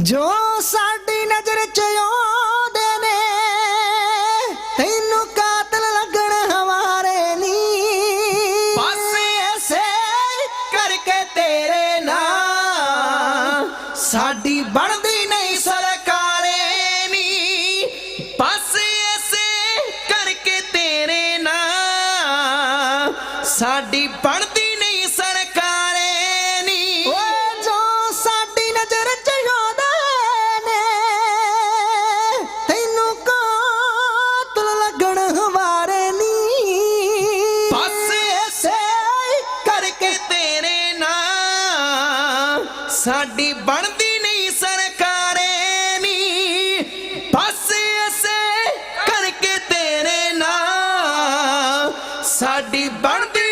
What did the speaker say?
ਜੋ ਸਾਡੀ ਨਜ਼ਰ ਚ ਆਉਂਦੇ ਨੇ, ਤੈਨੂੰ ਕਾਤਲ ਲੱਗਣ ਹਵਾਰੇ ਨੀ। ਪਾਸੇ ਐਸੇ ਕਰਕੇ ਤੇਰੇ ਨਾਲ ਸਾਡੀ ਬਣਦੀ ਨਹੀਂ ਸਰਕਾਰੇ ਨੀ। ਪਾਸੇ ਐਸੇ ਕਰਕੇ ਤੇਰੇ ਨਾਲ ਸਾਡੀ ਬਣਦੀ ਸਾਡੀ ਬਣਦੀ ਨਹੀਂ ਸਰਕਾਰੇ ਨੀ। ਬਸ ਅਸੇ ਕਰਕੇ ਤੇਰੇ ਨਾਂ ਸਾਡੀ ਬਣਦੀ